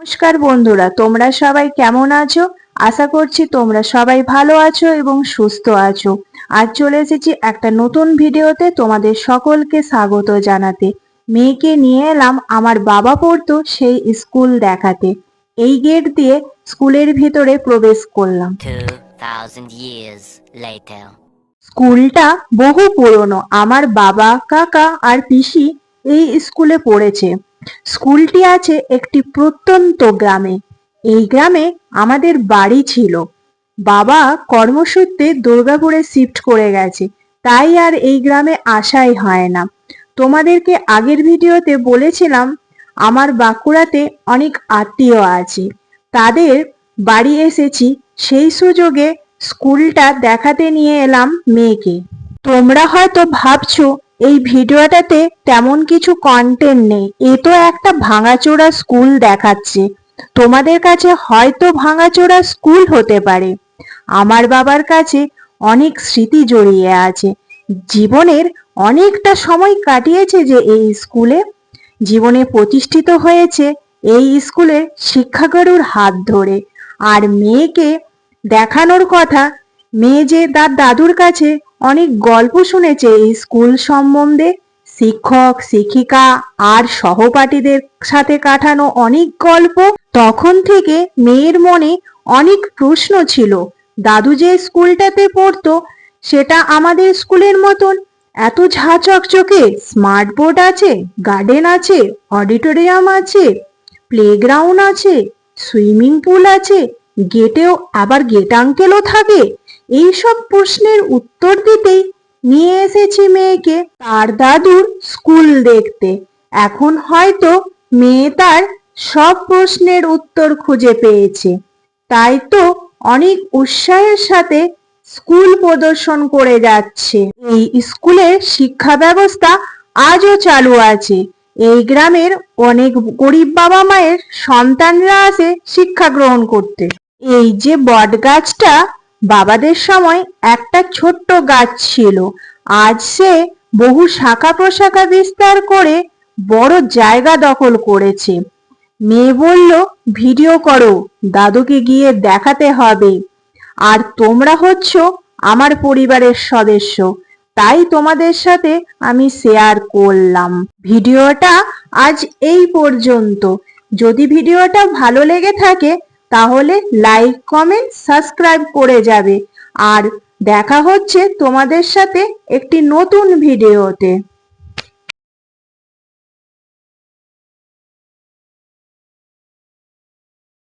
নমস্কার বন্ধুরা তোমরা সবাই কেমন আছো? আশা করছি তোমরা সবাই ভালো আছো এবং সুস্থ আছো। আজ চলে এসেছি একটা নতুন ভিডিওতে তোমাদের সকলকে স্বাগত জানাতে। মেয়েকে নিয়ে এলাম আমার বাবা পড়তো সেই স্কুল দেখাতে। এই গেট দিয়ে স্কুলের ভিতরে প্রবেশ করলাম। 2,000 years later. স্কুলটা বহু পুরনো। আমার বাবা কাকা আর পিসি এই স্কুলে পড়েছে। স্কুলটি আছে একটি প্রত্যন্ত গ্রামে। এই গ্রামে আমাদের বাড়ি ছিল। বাবা কর্মসূত্রে দুর্গাপুরে শিফট করে গেছে। তাই আর এই গ্রামে আসাই হয় না। তোমাদেরকে আগের ভিডিওতে বলেছিলাম, আমার বাঁকুড়াতে অনেক আত্মীয় আছে। তাদের বাড়ি এসেছি। সেই সুযোগে স্কুলটা দেখাতে নিয়ে এলাম মেয়েকে। তোমরা হয়তো ভাবছ এই ভিডিওটাতে তেমন কিছু কন্টেন্ট নেই। এ তো একটা ভাঙাচোরা স্কুল দেখাচ্ছে। তোমাদের কাছে হয়তো ভাঙাচোরা স্কুল হতে পারে। আমার বাবার কাছে অনেক স্মৃতি জড়িয়ে আছে। জীবনের অনেকটা সময় কাটিয়েছে যে এই স্কুলে জীবনে প্রতিষ্ঠিত হয়েছে এই স্কুলের শিক্ষাগুরুর হাত ধরে। আর মেয়েকে দেখানোর কথা মেয়ে যে তার দাদুর কাছে অনেক গল্প শুনেছে এই স্কুল সম্বন্ধে। শিক্ষক, শিক্ষিকা আর সহপাঠীদের সাথে কাটানো অনেক গল্প। তখন থেকে মেয়ের মনে অনেক প্রশ্ন ছিল। দাদু যে স্কুলটাতে পড়তো, সেটা আমাদের স্কুলের মতন। এত ঝা চকচকে স্মার্ট বোর্ড আছে, গার্ডেন আছে, অডিটোরিয়াম আছে, প্লেগ্রাউন্ড আছে, সুইমিং পুল আছে, গেটেও আবার গেট আঙ্কেলও থাকে। এইসব প্রশ্নের উত্তর দিতেই নিয়ে এসেছি মেয়েকে তার দাদুর স্কুল দেখতে। এখন হয়তো মেয়ে তার সব প্রশ্নের উত্তর খুঁজে পেয়েছে। তাই তো অনেক উৎসাহের সাথে স্কুল প্রদর্শন করে যাচ্ছে। এই স্কুলের শিক্ষা ব্যবস্থা আজও চালু আছে। এই গ্রামের অনেক গরিব বাবা মায়ের সন্তানরা আসে শিক্ষা গ্রহণ করতে। এই যে বট গাছটা বাবাদের সময় একটা ছোট্ট গাছ ছিল। আজ সে বহু শাখা প্রশাখা বিস্তার করে বড় জায়গা দখল করেছে। মেয়ে বলল, ভিডিও করো, দাদুকে গিয়ে দেখাতে হবে। আর তোমরা হচ্ছ আমার পরিবারের সদস্য, তাই তোমাদের সাথে আমি শেয়ার করলাম। ভিডিওটা আজ এই পর্যন্ত। যদি ভিডিওটা ভালো লেগে থাকে তাহলে লাইক কমেন্ট সাবস্ক্রাইব করে যাবে। আর দেখা হচ্ছে তোমাদের সাথে একটি নতুন ভিডিওতে